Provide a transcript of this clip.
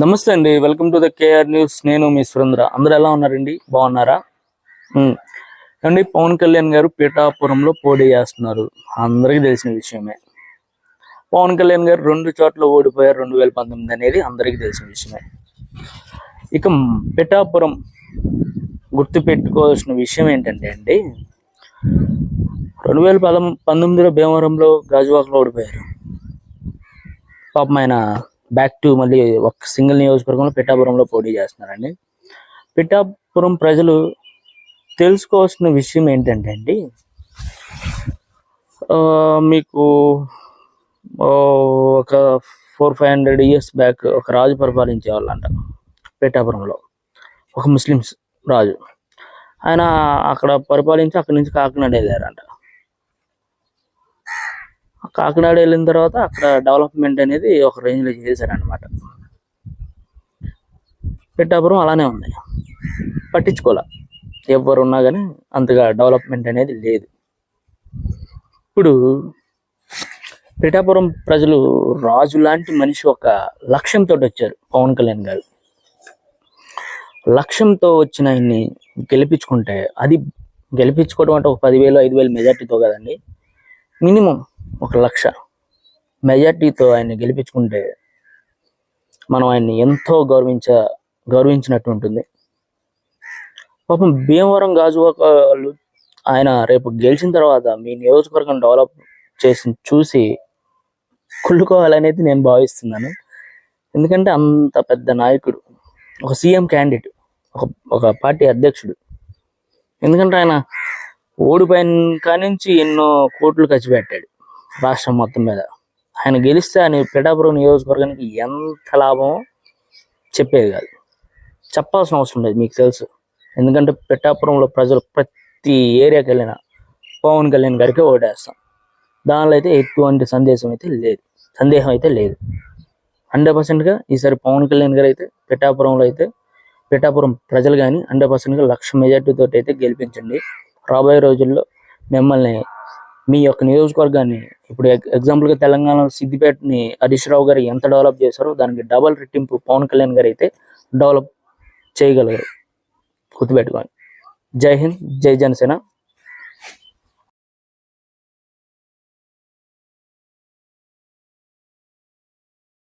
నమస్తే అండి. Welcome to the KR news. నేను మీ సురేంద్ర. అందరు ఎలా ఉన్నారండి? బాగున్నారా? అండి పవన్ కళ్యాణ్ గారు పీఠాపురంలో పోటీ చేస్తున్నారు. అందరికీ తెలిసిన విషయమే. పవన్ కళ్యాణ్ గారు రెండు చోట్ల ఓడిపోయారు. రెండు వేల పంతొమ్మిది అనేది అందరికీ తెలిసిన విషయమే. ఇక పిఠాపురం గుర్తు పెట్టుకోవాల్సిన విషయం ఏంటంటే అండి రెండు వేల పదం పంతొమ్మిదిలో భీమవరంలో గాజువాకలో ఓడిపోయారు. పాపం ఆయన బ్యాక్ టు మళ్ళీ ఒక సింగిల్ నియోజకవర్గంలో పిఠాపురంలో పోటీ చేస్తున్నారండి. పిఠాపురం ప్రజలు తెలుసుకోవాల్సిన విషయం ఏంటంటే అండి మీకు ఒక four five hundred years back ఒక రాజు పరిపాలించే వాళ్ళంట పిఠాపురంలో ఒక ముస్లిమ్స్ రాజు. ఆయన అక్కడ పరిపాలించి అక్కడి నుంచి కాకినాడ వెళ్ళారంట. కాకినాడ వెళ్ళిన తర్వాత అక్కడ డెవలప్మెంట్ అనేది ఒక రేంజ్లో చేశారనమాట పిఠాపురం అలానే ఉంది. పట్టించుకోలే. ఎవరున్నా కానీ అంతగా డెవలప్మెంట్ అనేది లేదు. ఇప్పుడు పిఠాపురం ప్రజలు రాజు లాంటి మనిషి ఒక లక్ష్యంతో వచ్చారు పవన్ కళ్యాణ్ గారు. లక్ష్యంతో వచ్చిన ఆయన్ని గెలిపించుకుంటే అది గెలిపించుకోవడం అంటే ఒక పదివేలు ఐదు వేలు మెజార్టీతో కదండి. మినిమం ఒక లక్ష. మెజార్టీతో ఆయన్ని గెలిపించుకుంటే మనం ఆయన్ని ఎంతో గౌరవించ గౌరవించినట్టు ఉంటుంది. పాపం భీమవరం గాజువాక వాళ్ళు ఆయన రేపు గెలిచిన తర్వాత మీ నియోజకవర్గం డెవలప్ చేసి చూసి కుళ్ళుకోవాలనేది నేను భావిస్తున్నాను. ఎందుకంటే అంత పెద్ద నాయకుడు ఒక సీఎం క్యాండిడేట్ ఒక ఒక పార్టీ అధ్యక్షుడు. ఎందుకంటే ఆయన ఓడిపోయిన కానించి ఎన్నో కోట్లు ఖర్చు పెట్టాడు. రాష్ట్రం మొత్తం మీద. ఆయన గెలిస్తే ఆయన పిఠాపురం నియోజకవర్గానికి ఎంత లాభమో చెప్పేది కాదు. చెప్పాల్సిన అవసరం లేదు మీకు తెలుసు. ఎందుకంటే పిఠాపురంలో ప్రజలు ప్రతి ఏరియాకి వెళ్ళినా పవన్ కళ్యాణ్ గారికి ఓటేస్తాం. దానిలో అయితే ఎటువంటి సందేశం అయితే లేదు. సందేహం అయితే లేదు. హండ్రెడ్ పర్సెంట్గా ఈసారి పవన్ కళ్యాణ్ గారు అయితే పిఠాపురంలో అయితే పిఠాపురం ప్రజలు కానీ హండ్రెడ్ పర్సెంట్గా లక్ష మెజార్టీతో అయితే గెలిపించండి. రాబోయే రోజుల్లో మిమ్మల్ని మీ యొక్క నియోజకవర్గాన్ని ఇప్పుడు ఎగ్జాంపుల్గా తెలంగాణ సిద్దిపేటని హరీష్ రావు గారు ఎంత డెవలప్ చేశారో దానికి డబల్ రెట్టింపు పవన్ కళ్యాణ్ గారు అయితే డెవలప్ చేయగలరు. గుర్తుపెట్టుకోండి. జై హింద్ జై జనసేన.